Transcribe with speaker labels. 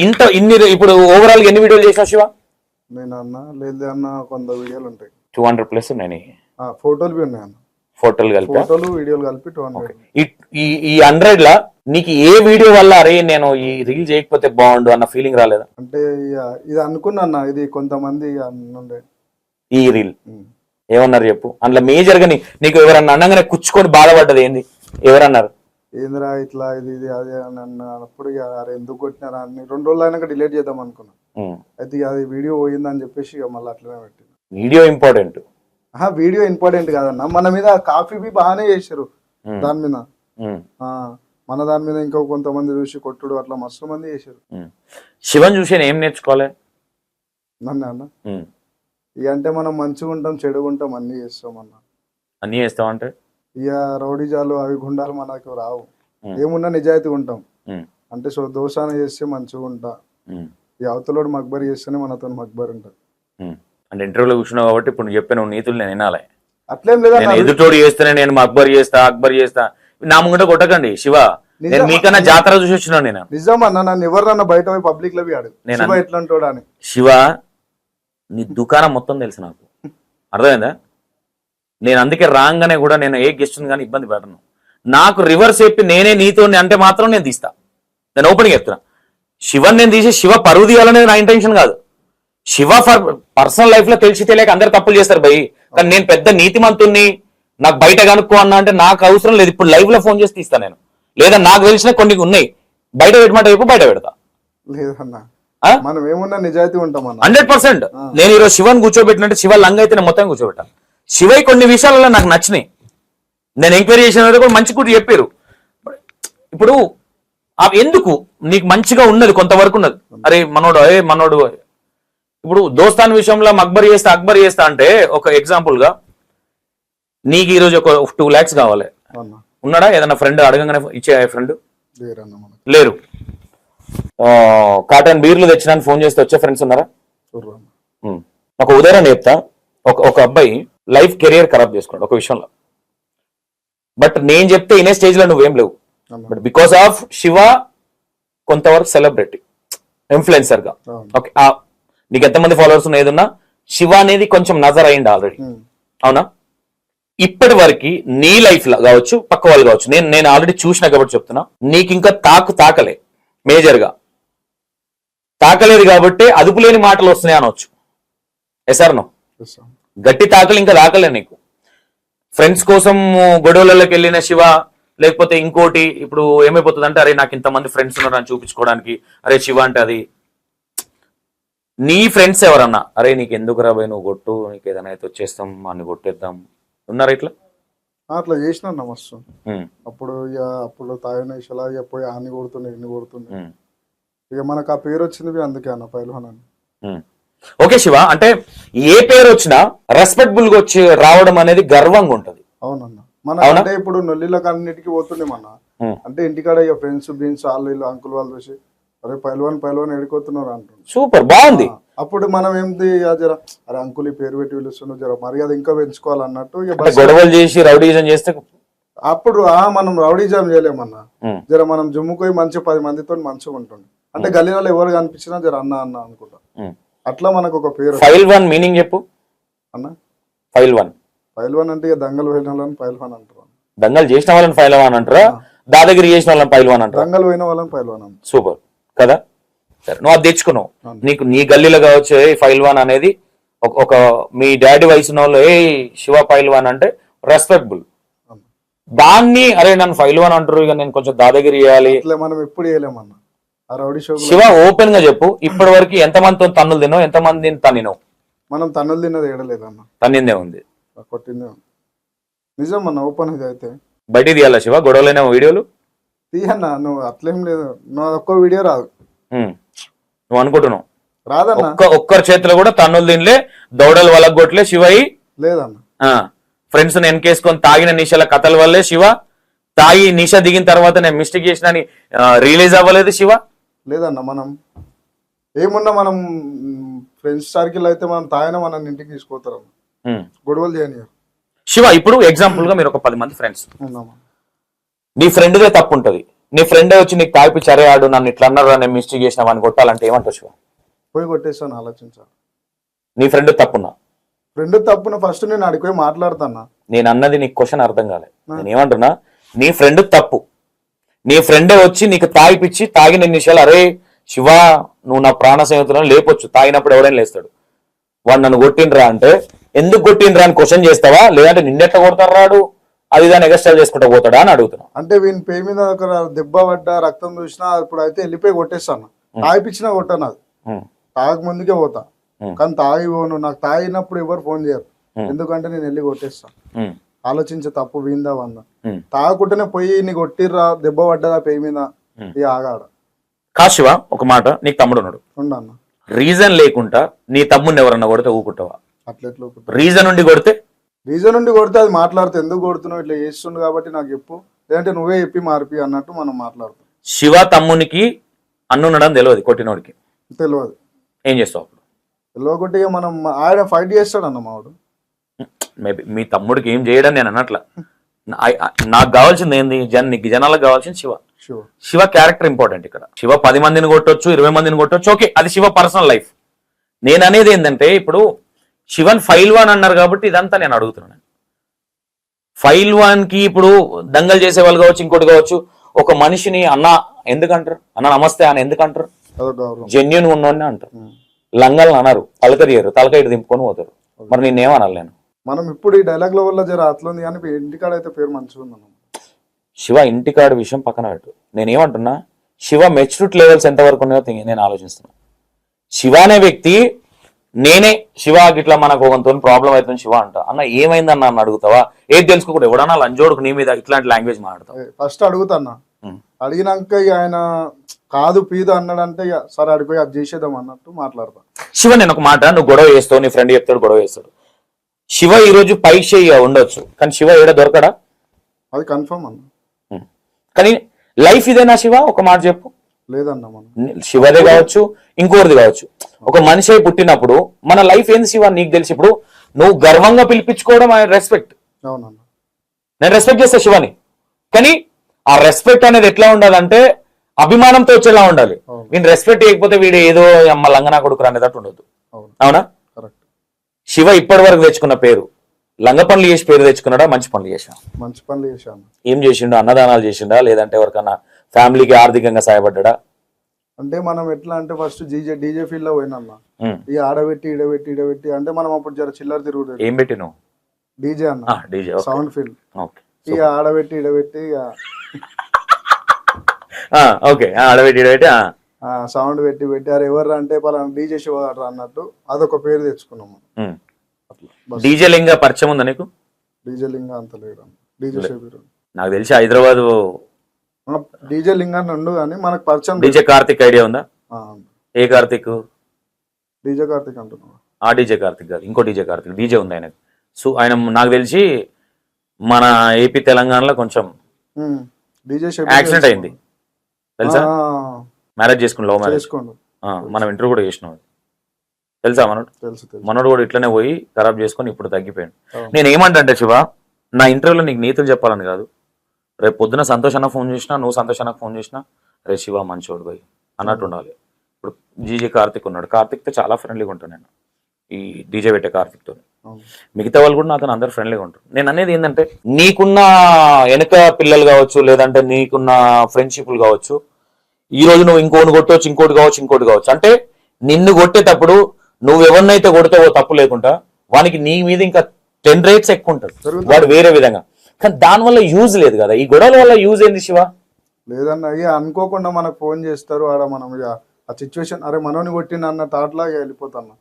Speaker 1: ఇంత ఇన్ని ఇప్పుడు ఓవరాల్ ఎన్ని వీడియోలు చేసావు శివ?
Speaker 2: నేను అన్న లేదు అన్న కొంత వీడియోలు ఉంటాయి.
Speaker 1: టూ హండ్రెడ్ ప్లస్ ఉన్నాయి
Speaker 2: ఆ, ఫోటోలు బి ఉన్నాయి అన్న
Speaker 1: ఫోటోలు కలిపి?
Speaker 2: ఫోటోలు వీడియోలు కలిపి టూ హండ్రెడ్
Speaker 1: ఈ ఈ హండ్రెడ్ లా నీకు ఏ వీడియో వల్ల అరే నేను ఈ రీల్ చేయకపోతే బాగుండు అన్న ఫీలింగ్ రాలేదా?
Speaker 2: అంటే ఇది అనుకున్నా అన్న ఇది కొంతమంది
Speaker 1: ఈ రీల్ ఏమన్నారు చెప్పు? అందులో మేజర్గా నీకు ఎవరన్నా అనగానే కుచ్చుకొని బాధపడ్డది ఏంది? ఎవరన్నారు?
Speaker 2: ఏందిరా ఇట్లా ఇది ఇది అదే అని అన్నప్పుడు ఇక అరే ఎందుకు కొట్టినారా అని రెండు రోజులు అయినాక డిలీట్ చేద్దాం అనుకున్నా. అయితే ఇక అది వీడియో పోయిందని చెప్పేసి ఇక మళ్ళీ అట్లనే పెట్టిన.
Speaker 1: Video important.
Speaker 2: ఆహా వీడియో ఇంపార్టెంట్ కాదన్న. మన మీద కాఫీ బి బాగానే చేశారు. దాని మీద. మన దాని మీద ఇంకో కొంతమంది చూసి కొట్టుడు అట్లా మస్తు మంది చేశారు.
Speaker 1: శివన్ చూసి ఏం నేర్చుకోవాలి?
Speaker 2: నన్ను అన్న. ఇక అంటే మనం మంచిగా ఉంటాం చెడుగా ఉంటాం అన్ని చేస్తాం అన్న.
Speaker 1: అన్నీ చేస్తావంటే
Speaker 2: ఇక రౌడీజాలు అవి గుండాలు మనకు రావు. ఏమున్నా నిజాయితీగా ఉంటాం. అంటే సో దోషాన చేస్తే మంచిగా ఉంటా. ఈ అవతలోడు మక్బర్ చేస్తేనే మనతో మక్బర్ ఉంటుంది.
Speaker 1: అంటే ఇంటర్వ్యూలో కూర్చున్నావు కాబట్టి ఇప్పుడు నువ్వు చెప్పిన నీతులు నేను వినాలి.
Speaker 2: అట్లేం లేదా
Speaker 1: ఎదుటోడు చేస్తేనే నేను అక్బర్ చేస్తా అక్బర్ చేస్తా. నా ముంగట కొట్టకండి శివ. నేను? మీకన్నా జాతర చూసి వచ్చినాను నేను.
Speaker 2: నిజం అన్న నన్ను ఎవరినన్నా బయట పబ్లిక్లో ఆడు
Speaker 1: నేను
Speaker 2: ఎట్లా అని.
Speaker 1: శివ నీ దుకాణం మొత్తం తెలుసు నాకు. అర్థమైందా? నేను అందుకే రాగానే కూడా నేను ఏ గెస్ట్ కానీ ఇబ్బంది పెట్టను నాకు రివర్స్ చెప్పి నేనే నీతో అంటే మాత్రం నేను తీస్తా. నేను ఓపెన్గా చెప్తున్నా. శివన్ నేను తీసి శివ పరువు తీయాలనేది నా ఇంటెన్షన్ కాదు. శివ ఫర్ పర్సనల్ లైఫ్లో తెలిసి తెలియక అందరు తప్పులు చేస్తారు భయ్. కానీ నేను పెద్ద నీతిమంతుణ్ణి నాకు బయట కనుక్కో అన్నా అంటే నాకు అవసరం లేదు. ఇప్పుడు లైవ్లో ఫోన్ చేసి తీస్తా నేను. లేదా నాకు తెలిసిన కొన్ని ఉన్నాయి. బయట పెట్టమంటే చెప్పు బయట పెడతా?
Speaker 2: మనం ఏమున్నా నిజాయితీ ఉంటాం
Speaker 1: హండ్రెడ్ పర్సెంట్. నేను ఈరోజు శివన్ కూర్చోబెట్టినట్టు శివ లంగ్ అయితే నేను మొత్తం కూర్చోబెట్టాను శివయ్య కొన్ని విషయాలలో నాకు నచ్చినాయి. నేను ఎంక్వైరీ చేసిన కూడా మంచి కూడా చెప్పారు. ఇప్పుడు ఎందుకు నీకు మంచిగా ఉన్నది కొంతవరకు ఉన్నది? అరే మనోడు ఏ మనోడు. ఇప్పుడు దోస్తాన్ విషయంలో అక్బర్ చేస్తా అక్బర్ చేస్తా అంటే ఒక ఎగ్జాంపుల్గా నీకు ఈరోజు ఒక టూ ల్యాక్స్ కావాలి. ఉన్నాడా? ఏదైనా ఫ్రెండ్ అడగంగానే ఇచ్చే ఫ్రెండ్ లేరు. కాటన్ బీర్లు తెచ్చినాను ఫోన్ చేస్తే వచ్చే ఫ్రెండ్స్ ఉన్నారా. ఒక ఉదాహరణ చెప్తా. ఒక ఒక అబ్బాయి లైఫ్ కెరియర్ ఖరాబ్ చేసుకోండి ఒక విషయంలో. బట్ నేను చెప్తే ఇనే స్టేజ్లో నువ్వేం లేవు. బట్ బికాస్ ఆఫ్ శివ కొంతవరకు సెలబ్రిటీ
Speaker 2: ఇన్ఫ్లుయెన్సర్గా.
Speaker 1: ఓకే ఆ- నీకు ఎంతమంది ఫాలోవర్స్ ఉన్న ఏదన్నా? శివ అనేది కొంచెం నజర్ అయింది ఆల్రెడీ. అవునా? ఇప్పటి వరకు నీ లైఫ్లో కావచ్చు పక్క వాళ్ళు కావచ్చు నేను నేను ఆల్రెడీ చూసిన కాబట్టి చెప్తున్నా నీకు ఇంకా తాకు తాకలే మేజర్గా తాకలేదు కాబట్టి అదుపు లేని మాటలు వస్తున్నాయి అనవచ్చు ఎసార్ నో
Speaker 2: Yes, అన్న.
Speaker 1: గట్టి తాకలు ఇంకా తాకలే నీకు. ఫ్రెండ్స్ కోసం గొడవలలోకి వెళ్ళిన శివ లేకపోతే ఇంకోటి ఇప్పుడు ఏమైపోతుంది అంటే అరే నాకు ఇంతమంది ఫ్రెండ్స్ ఉన్నారు అని చూపించుకోవడానికి అరే శివ అంటే అది. నీ ఫ్రెండ్స్ ఎవరన్నా అరే నీకు ఎందుకు రాబోయే నువ్వు కొట్టు నీకు ఏదైనా అయితే వచ్చేస్తాం అని కొట్టేద్దాం. ఉన్నారా ఇట్లా?
Speaker 2: అట్లా చేసిన అన్న మస్తు. అప్పుడు ఇక అప్పుడు తాగిన ఇషలా ఇక పోయి ఆని కొడుతుండే ఇన్ని కొడుతుండే.
Speaker 1: ఉమ్,
Speaker 2: ఇక మనకు ఆ పేరు వచ్చింది అందుకే అన్న పైల్వాన్ అని.
Speaker 1: ఓకే శివ అంటే ఏ పేరు వచ్చినా రెస్పెక్టబుల్గా వచ్చి రావడం అనేది గర్వంగా ఉంటది.
Speaker 2: అవునన్న. మన? అంటే ఇప్పుడు నొల్లిలోకి అన్నిటికీ పోతుండే మన. అంటే ఇంటికాడ ఇక ఫ్రెండ్స్ బీన్స్ వాళ్ళు వీళ్ళు అంకుల్ వాళ్ళు చూసి అరే పైల్వాన్ పైల్వాన్ ఎడిపోతున్నారు అంటుండే
Speaker 1: సూపర్ బాగుంది.
Speaker 2: అప్పుడు మనం ఇక జర అరే అంకుల్ ఈ పేరు పెట్టి పిలుస్తున్నాడు జర మర్యాద ఇంకా పెంచుకోవాలన్నట్టు
Speaker 1: గొడవలు చేసి రౌడీజం చేస్తే
Speaker 2: అప్పుడు ఆ మనం రౌడీ జామ్ చేయలేమన్నా జర మనం జమ్ముకోయి మంచి పది మందితో మంచిగా ఉంటుండే. అంటే గల్లీలలో ఎవరు కనిపించినా జర అన్న అన్న అనుకుంటా. అట్లా మనకు ఒక పేరు
Speaker 1: ఫైల్ వన్ మీనింగ్ చెప్పు.
Speaker 2: అన్న?
Speaker 1: File one.
Speaker 2: పైల్వాన్ అంటే ఇక దంగలు పోయిన వాళ్ళని పైల్వాన్ అంటారు.
Speaker 1: దంగలు చేసిన వాళ్ళని ఫైల్ వన్ అంటారా? దాదాగిరి చేసిన వాళ్ళని ఫైల్ వన్ అంటారా?
Speaker 2: దంగలు పోయిన వాళ్ళని పైల్వాన్ అంటారు.
Speaker 1: సూపర్. కదా? సరే నువ్వు అది తెచ్చుకున్నావు. నీకు నీ గల్లీలో కావచ్చు ఏ ఫైల్ వన్ అనేది ఒక- మీ డాడీ వయసు వాళ్ళు ఏ శివ ఫైల్ వన్ అంటే రెస్పెక్టబుల్. దాన్ని అరే నన్ను ఫైల్ వన్ అంటారు ఇక నేను కొంచెం దాదాగిరి చేయాలి.
Speaker 2: మనం ఎప్పుడు చేయలేమన్నా.
Speaker 1: శివ ఓపెన్గా చెప్పు. ఇప్పటి వరకు ఎంత మందితో తన్నులు తిన్నావు? ఎంత మందిని తన్నినావు?
Speaker 2: మనం తన్నులు తిన్నది ఏడలేదన్న
Speaker 1: తన్నిందే ఉంది.
Speaker 2: కొట్టిందే ఉంది. నిజం అన్న ఓపెన్ ఇది అయితే.
Speaker 1: బయటికి తీయాలా శివ? గొడవలైన వీడియోలు?
Speaker 2: తీయన్న నువ్వు అట్లేం లేదు. నువ్వు ఒక్క వీడియో రాదు.
Speaker 1: నువ్వు అనుకుంటున్నావు.
Speaker 2: రాదన్న.
Speaker 1: ఒక్క ఒక్కరి చేతిలో కూడా తన్నులు తినలే దౌడలు వలగొట్టలే శివయి.
Speaker 2: లేదన్న.
Speaker 1: ఫ్రెండ్స్ వెనకేసుకొని తాగిన నిషాల కథల వల్లే శివ. తాగి నిష దిగిన తర్వాత నేను మిస్టేక్ చేసిన రిలీజ్ అవ్వలేదు శివ.
Speaker 2: లేదన్న మనం ఏమున్నా మనం ఫ్రెండ్స్ సర్కిల్ అయితే మనం తాగిన మన ఇంటికి తీసుకుపోతారు
Speaker 1: ఉమ్.
Speaker 2: గొడవలు చేయని
Speaker 1: శివ ఇప్పుడు ఎగ్జాంపుల్గా మీరు ఒక పది మంది ఫ్రెండ్స్ నీ ఫ్రెండ్దే తప్పు ఉంటది. నీ ఫ్రెండ్ వచ్చి నీకు అరే ఆడు నన్ను ఇట్లా అన్నారు నేను మిస్టేక్ చేసిన వాడిని కొట్టాలంటే ఏమంటావు శివ?
Speaker 2: పోయి కొట్టేస్తాను ఆలోచించాలి.
Speaker 1: నీ ఫ్రెండ్ తప్పున్నా?
Speaker 2: ఫ్రెండ్ తప్పున ఫస్ట్ నేను అడిగి పోయి మాట్లాడతానా
Speaker 1: నేను అన్నది నీకు క్వశ్చన్ అర్థం కాలే. నేను ఏమంటున్నా నీ ఫ్రెండ్ తప్పు. నీ ఫ్రెండే వచ్చి నీకు తాగిపిచ్చి తాగిన నిమిషాలు అరే శివ నువ్వు నా ప్రాణ స్నేహితులను లేపొచ్చు తాగినప్పుడు ఎవడైనా లేస్తాడు. వాడు నన్ను కొట్టిండ్రా అంటే ఎందుకు కొట్టిండ్రా? అని క్వశ్చన్ చేస్తావా? లేదంటే నిన్నెట్లా కొడతారు రాడు? అది దాన్ని ఎగస్ట్రాల్ చేసుకుంటా పోతాడా? అని అడుగుతున్నా.
Speaker 2: అంటే వీని పే మీద ఒక దెబ్బ పడ్డా రక్తం చూసినా ఇప్పుడు అయితే వెళ్ళిపోయి కొట్టేస్తాను. తాగిపించినా కొట్టాను అది. తాగక ముందుకే పోతా. కానీ తాగి పోను నాకు తాగినప్పుడు ఎవరు ఫోన్ చేయరు. ఎందుకంటే నేను వెళ్ళి కొట్టేస్తాను. ఆలోచించే తప్పు వీందా వందా.
Speaker 1: ఉమ్.
Speaker 2: తాగకుంటేనే పోయి నీ కొట్టిర్రా దెబ్బ పడ్డదా పే మీద. ఇక ఆగాడ.
Speaker 1: కాదు శివ ఒక మాట నీకు తమ్ముడు ఉన్నాడు.
Speaker 2: ఉండన్న
Speaker 1: రీజన్ లేకుండా నీ తమ్ముడిని ఎవరన్నా కొడితే ఊకుంటావా?
Speaker 2: అట్లెట్లు
Speaker 1: రీజన్ ఉండి కొడితే?
Speaker 2: రీజన్ నుండి కొడితే అది మాట్లాడితే ఎందుకు కొడుతున్నావు? ఇట్లా చేస్తుండు కాబట్టి నాకు చెప్పు. లేదంటే నువ్వే చెప్పి మార్పి అన్నట్టు మనం మాట్లాడతాం.
Speaker 1: శివ తమ్మునికి అన్నుండడం తెలియదు కొట్టినోడికి.
Speaker 2: తెలియదు.
Speaker 1: ఏం చేస్తావు అప్పుడు?
Speaker 2: ఇక మనం ఆయన ఫైట్ చేస్తాడన్న మావాడు.
Speaker 1: మేబీ మీ తమ్ముడికి ఏం చేయడం నేను అన్నట్ల. నాకు కావాల్సింది ఏంది? జన్ నీకు జనాలకు కావాల్సింది శివ. శివ. క్యారెక్టర్ ఇంపార్టెంట్ ఇక్కడ. శివ పది మందిని కొట్టొచ్చు ఇరవై మందిని కొట్టొచ్చు. ఓకే అది శివ పర్సనల్ లైఫ్ నేను అనేది ఏంటంటే ఇప్పుడు శివన్ ఫైల్ వన్ అన్నారు కాబట్టి ఇదంతా నేను అడుగుతున్నాను ఫైల్ వన్కి ఇప్పుడు దంగలు చేసే వాళ్ళు కావచ్చు ఇంకోటి కావచ్చు ఒక మనిషిని అన్న ఎందుకంటారు? అన్న నమస్తే అని ఎందుకంటారు? జెన్యున్ ఉన్నోడిని అంటారు. లంగల్ని అన్నారు తలకరియరు తలక ఇటు దింపుకొని పోతారు. మరి నేనేమనాలి నేను?
Speaker 2: మనం ఇప్పుడు ఈ డైలాగ్లో వల్ల జర అట్లుంది కానీ ఇంటికాడ అయితే పేరు మంచిగా ఉందన్న
Speaker 1: శివ ఇంటికాడు విషయం పక్కన పెట్టు. నేనేమంటున్నా శివ మెచ్యూరిటీ లెవెల్స్ ఎంతవరకు ఉన్నాయో నేను ఆలోచిస్తున్నా. శివ అనే వ్యక్తి నేనే శివ ఇట్లా మనకు ఒకతో ప్రాబ్లం అవుతుంది శివ అంట. అన్న ఏమైందన్న నన్ను అడుగుతావా? ఏది తెలుసుకోకూడదు ఎవడన్నా లంజోడుకు నీ మీద ఇట్లాంటి లాంగ్వేజ్ మాట్లాడతావు.
Speaker 2: ఫస్ట్ అడుగుతాన్నా. అడిగినాక ఇక ఆయన కాదు పీదు అన్నాడంటే సరే అడిపోయి అది చేసేద్దాం అన్నట్టు మాట్లాడతా.
Speaker 1: శివ నేను ఒక మాట నువ్వు గొడవ చేస్తావు నీ ఫ్రెండ్ చెప్తాడు గొడవ చేస్తాడు. శివ ఈ రోజు పైషే ఉండొచ్చు. కానీ శివ ఏడ దొరకడా?
Speaker 2: అది కన్ఫర్మ్ అన్న.
Speaker 1: కానీ లైఫ్ ఇదేనా శివ? ఒక మాట చెప్పు.
Speaker 2: లేదన్న
Speaker 1: శివదే కావచ్చు ఇంకోటిది కావచ్చు. ఒక మనిషి పుట్టినప్పుడు మన లైఫ్ ఏంది శివ? నీకు తెలిసి ఇప్పుడు నువ్వు గర్వంగా పిలిపించుకోవడం ఆయన రెస్పెక్ట్. నేను రెస్పెక్ట్ చేస్తా శివని. కానీ ఆ రెస్పెక్ట్ అనేది ఎట్లా ఉండాలంటే అభిమానంతో వచ్చేలా ఉండాలి. నేను రెస్పెక్ట్ చేయకపోతే వీడు ఏదో అమ్మ లంగనా కొడుకు అనేటట్టు ఉండదు
Speaker 2: అవును?
Speaker 1: శివ ఇప్పటి వరకు తెచ్చుకున్న పేరు. లంగ పనులు చేసి పేరు తెచ్చుకున్నాడా? మంచి పనులు చేసా
Speaker 2: మంచి పనులు చేశాను
Speaker 1: ఏం చేసిండు? అన్నదానాలు చేసిండా? లేదంటే ఎవరికన్నా ఫ్యామిలీకి ఆర్థికంగా సహాయపడ్డా
Speaker 2: అంటే మనం ఎట్లా అంటే ఫస్ట్ డీజే డీజే ఫీల్డ్లో పోయినన్న ఈ ఆడబెట్టి ఈడబెట్టి ఈడబెట్టి అంటే మనం అప్పుడు జర చిల్లర తిరుగుతుంది
Speaker 1: ఏం పెట్టి నువ్వు
Speaker 2: డీజే అన్న.
Speaker 1: డీజే
Speaker 2: సౌండ్ ఫీల్డ్ ఇక ఆడబెట్టి ఈడబెట్టి ఇక
Speaker 1: ఓకే. అడబెట్టి అడబెట్టి ఆ.
Speaker 2: సౌండ్ పెట్టి పెట్టి అరే ఎవరు అంటే పలానా డీజే షో రా అన్నట్టు అదొక పేరు తెచ్చుకున్నాం మనం
Speaker 1: ఉమ్.
Speaker 2: అట్లా. బస్
Speaker 1: డీజే లింగ పరిచయం ఉందా నీకు?
Speaker 2: డీజే లింగా అంత లేడు డీజే షేబీరు
Speaker 1: నాకు తెలిసి హైదరాబాద్
Speaker 2: డీజే లింగాన్ని ఉండు కానీ మనకు పరిచయం
Speaker 1: డీజే కార్తిక్ ఐడియా ఉందా? ఏ కార్తిక్?
Speaker 2: డీజే కార్తిక్ అంటున్నావు?
Speaker 1: ఆ డీజే కార్తిక్ కాదు ఇంకో డీజే కార్తిక్ డీజే ఉంది ఆయనకు సో ఆయన నాకు తెలిసి మన ఏపీ తెలంగాణలో కొంచెం యాక్సిడెంట్ అయింది. తెలుసా? మ్యారేజ్ చేసుకుని లవ్ మ్యారేజ్
Speaker 2: చేసుకోండి
Speaker 1: మనం ఇంటర్వ్యూ కూడా చేసినాం తెలుసా మనోడు? మనోడు కూడా ఇట్లనే పోయి ఖరాబ్ చేసుకొని ఇప్పుడు తగ్గిపోయాడు. నేను ఏమంటే శివ నా ఇంటర్వ్యూలో నీకు నీతులు చెప్పాలని కాదు. రేపు పొద్దున సంతోష్ అన్న ఫోన్ చేసినా నువ్వు సంతోష్ అన్నకు ఫోన్ చేసినా రే శివ మంచోడు పోయి అన్నట్టు ఉండాలి. ఇప్పుడు జీజే కార్తిక్ ఉన్నాడు. కార్తిక్తో చాలా ఫ్రెండ్లీగా ఉంటాను నేను. ఈ డీజే పెట్టే కార్తిక్తో. మిగతా వాళ్ళు కూడా నాతో అందరు ఫ్రెండ్లీగా ఉంటారు. నేను అనేది ఏంటంటే నీకున్న వెనక పిల్లలు కావచ్చు లేదంటే నీకున్న ఫ్రెండ్షిప్లు కావచ్చు ఈ రోజు నువ్వు ఇంకోటి కొట్టవచ్చు ఇంకోటి కావచ్చు ఇంకోటి కావచ్చు. అంటే నిన్ను కొట్టేటప్పుడు నువ్వు ఎవరినైతే కొడితే తప్పు లేకుండా వానికి నీ మీద ఇంకా టెన్ రేట్స్ ఎక్కువ ఉంటుంది. వాడు వేరే విధంగా. కానీ దానివల్ల యూజ్ లేదు కదా. ఈ గొడవల వల్ల యూజ్ ఏంది శివ?
Speaker 2: లేదన్న ఇక అనుకోకుండా మనకు ఫోన్ చేస్తారు. ఆడ మనం ఇక ఆ సిచ్యువేషన్ అరే మనోని కొట్టిన అన్న థాట్ లాగా వెళ్ళిపోతాను.